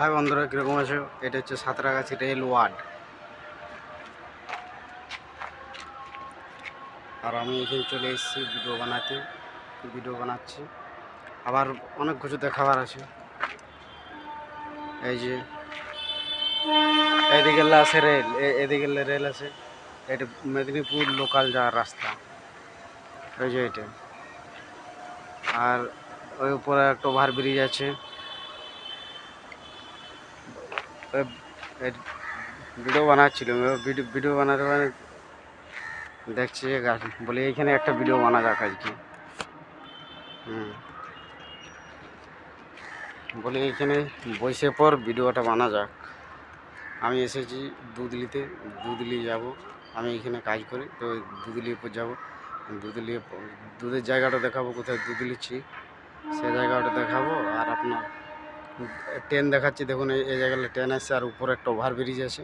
High বন্ধুরা, কীরকম আছো? এটা হচ্ছে সাঁতরাগাছি রেল ওয়ার্ড আর আমি এখানে চলে এসেছি ভিডিও বানাতে। ভিডিও বানাচ্ছি। আবার অনেক কিছু দেখাবার আছে। এই যে, এদিকে আছে রেল এদিকে রেল আছে। এটা মেদিনীপুর লোকাল যাওয়ার রাস্তা। ওই যে এটা। আর ওই উপরে একটা ওভার ব্রিজ আছে। ভিডিও বানাচ্ছিল ভিডিও ভিডিও বানাতে মানে দেখছি যে গা- বলি এইখানে একটা ভিডিও বানা যাক আজকে। হুম। বলি এইখানে বসে পর ভিডিওটা বানা যাক। আমি এসেছি দুধলিতে, দুধলি যাব। আমি এখানে কাজ করি, তো দুধলি উপর যাব। দুধলি, দুধের জায়গাটা দেখাবো, কোথায় দুধ লিচ্ছি সে জায়গাটা দেখাবো, আর আপনার ট্রেন দেখাচ্ছি দেখুন এই জায়গাটা ট্রেন আসছে আর উপরে একটা ওভারব্রিজ আছে।